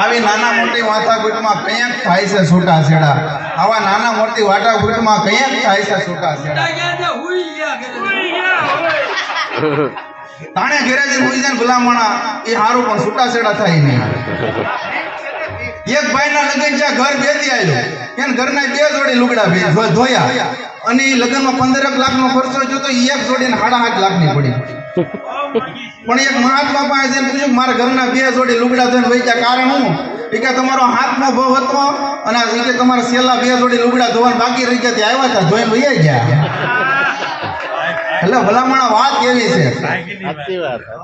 આવી નાના મોટી માથાકૂટમાં કંઈક થાય છે છૂટા છેડા. આવા નાના મોટી વાટાઘૂટમાં કંઈક થાય છે છૂટા છેડા. તાણે ઘેરે જે હુઈ જાય ગુલામણા એ હારું પણ છૂટા છેડા થાય નહીં. એક ભાઈના લગ્ન છે ઘર બેથી આવ્યો એને ઘરના બે જોડી લુગડા બે ધોયા. અને એ લગ્નમાં પંદરક લાખનો ખર્ચો જો તો એક જોડીને સાડા આઠ લાખની પડી. પણ એક મહાત્મા પાસે જઈને પૂછ્યું મારા ઘરના બે જોડી લુગડા ધોઈને વેચ્યા કારણ હું? એ કે તમારો હાથનો ભાવ હતો અને એ કે તમારા છેલ્લા બે જોડી લુગડા ધોવાના બાકી રહી ગયા. ત્યાં આવ્યા હતા ધોઈને વૈયા ગયા. એટલે ભલામણ વાત કેવી છે.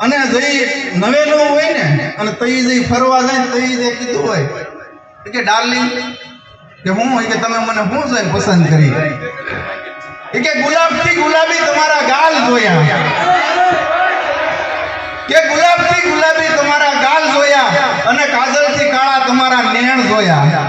અને જઈ નવેલું હોય ને અને તઈ જઈ ફરવા જાય ને તઈ જે કીધું હોય કે ડાર્લિંગ કે હું? કે તમે મને શું જોઈને પસંદ કરી? એ કે ગુલાબથી ગુલાબી તમારા ગાલ જોયા. કે ગુલાબથી ગુલાબી તમારા ગાલ જોયા અને કાજલથી કાળા તમારા નેણ જોયા.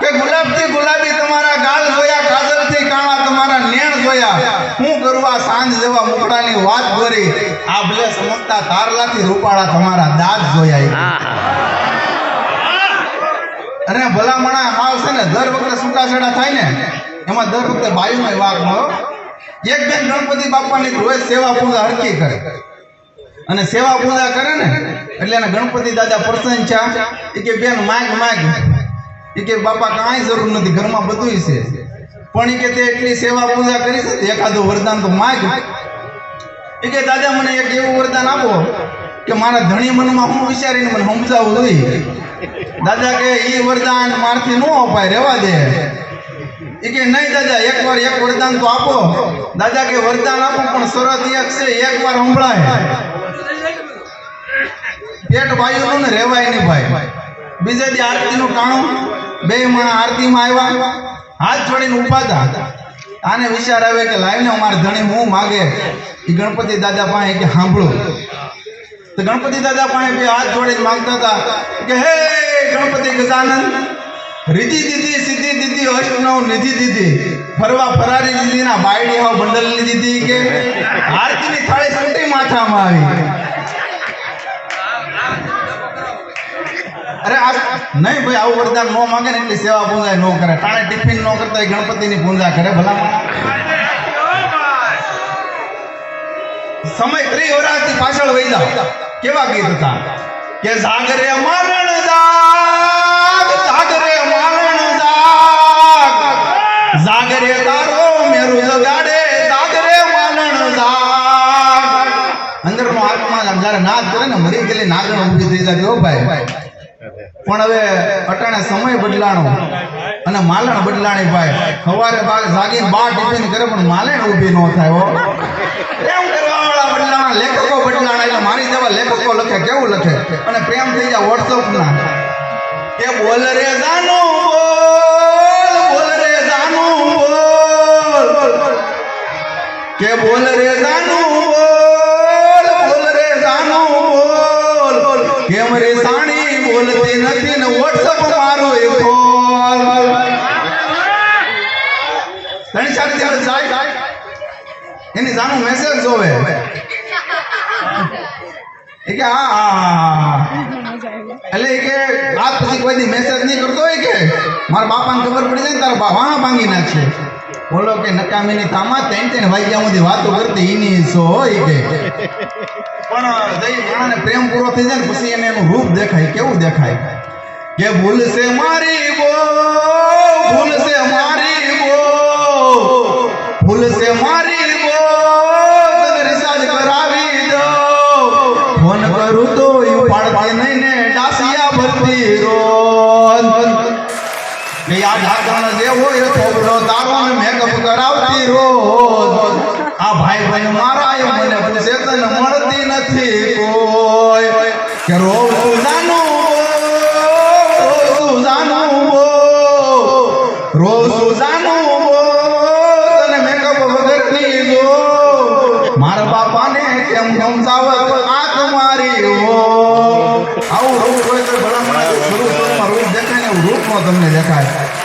કે ગુલાબથી ગુલાબી તમારા ગાલ જોયા, કાજલથી કાળા તમારા નેણ જોયા. હું કરવા સાંજ જેવા મુકડાની વાત કરી આ ભલે સમજતા તારલાથી રૂપાળા તમારા દાંત જોયા અને ભલામણા માલ છે ને, દર વખતે છૂટાછેડા થાય ને, એમાં દર વખતે બાયુમાં વાઘ મળો. એક બેન ગણપતિ બાપાની રોજ સેવા પૂજા હરકી કરે. અને સેવા પૂજા કરે ને, એટલે એને ગણપતિ દાદા પ્રસન્ન છે. એ કે, બેન, માગ માગ. એ કે, બાપા, કાંઈ જરૂર નથી, ઘરમાં બધુંય છે. પણ એ કે, તે એટલી સેવા પૂજા કરી છે એકાદું વરદાન તો માગ. એ કે, દાદા, મને એક એવું વરદાન આપો કે મારા ધણી મનમાં હું વિચારીને મને સમજાવવું જોઈએ. દાદા કે એ વરદાન મારથી ન અપાય રહેવા દે. એ કે, નહીં, દાદા, એકવાર એક વરદાન તો આપો. દાદા કે, વરદાન આપો, પણ શરત એક છે, એકવાર સંભળાય. પેટ ભાઈઓનું ને રહેવાય નહીં ભાઈ. બીજે દી આરતીનું ટાણું, બે માણસ આરતીમાં આવ્યા, હાથ જોડીને ઉપાતા હતા. આને વિચાર આવે કે લાવીને અમારે ધણી હું માગે. એ ગણપતિ દાદા પાસે કે સાંભળો. તો ગણપતિ દાદા પાસે બે હાથ જોડીને માંગતા હતા કે, હે ગણપતિ ગજાનંદ રીતિ દીધી સિદ્ધિ દીધી અષ્ટનવ નિધિ દીધી. ફરવા ફરારી દીધી ના બાયડી હાવ બંડલ દીધી કે, આરતીની થાળી સંટી માથામાં આવી. અરે આ નહીં ભાઈ આવું વરદાન ન માંગે ને એટલી સેવા પૂજા ન કરે ટાણે ટિફિન ન કરતા હોય ગણપતિની પૂજા કરે ભલા સમય ત્રી વર્ષથી પાછળ વહી જાઓ કેવા ગીત હતા કે જાગરે મારણ જાગ જાગરે મારણ જાગ જાગરે તારો મેરુ જગાડે જાગરે મારણ જાગ અંદરનો આત્મા આમ જ્યારે નાદ કરે ને મરી ગયેલી નાગણ ઊભી થઈ જાય હો ભાઈ પણ હવે અટાણે સમય બદલાણો. અને માલણ બદલાણી ભાઈ. સવારે જાગીને બાર ટિફિન કરે, પણ માલણ ઊભી ન થાય પ્રેમ કરવાવાળા બદલાણા? લેખકો બદલાણા, એટલે મારી જેવા લેખકો લખે, કેવું લખે? અને પ્રેમ થઈ જાય વોટ્સઅપ ના કે બોલ રે જાનો, બોલ બોલ રે જાનો, બોલ કે બોલ રે જાનો, બોલ બોલ રે જાનો બોલ. કેમ રે સાણી? બોલતી નથી ને વોટ્સઅપ મારું એ બોલ ઘણી સારી ચાર જાય, એની જાણું મેસેજ જોવે. એ કે, હા હા એટલે એ કે આ પછી કોઈ મેસેજ નહીં કરતો હોય કે, મારા બાપાને ખબર પડી જાય ને તારા બાપા ભાંગી નાખશે બોલો કે નકામીની તામા ત્રણ ત્રણ વાગ્યા સુધી વાતો કરતી એની સો હોય કે. પણ જઈ માણસને પ્રેમ પૂરો થઈ જાય ને પછી એને એનું રૂપ દેખાય, કેવું દેખાય? કે ભૂલ મારી બો, ભૂલ છે મારી બો, ભૂલ છે મારી બો, તને કરાવી દો. ફોન કરું તો ઈ ઉપાડતી નહીં ને, ડાસિયા ભરતી રોજ કે આ જે હોય એ છોકરો તારો ને મેકઅપ કરાવતી રોજ. આ ભાઈ ભાઈ મારા એ મને પૂછે મળતી નથી કોઈ. કે રોજ તું જાનું તું જાનું તને મેકઅપ વગરની જો મારા બાપાને કેમ સમજાવત આ તમારી હો આવું રૂપ હોય તો રૂપમાં તમને દેખાય.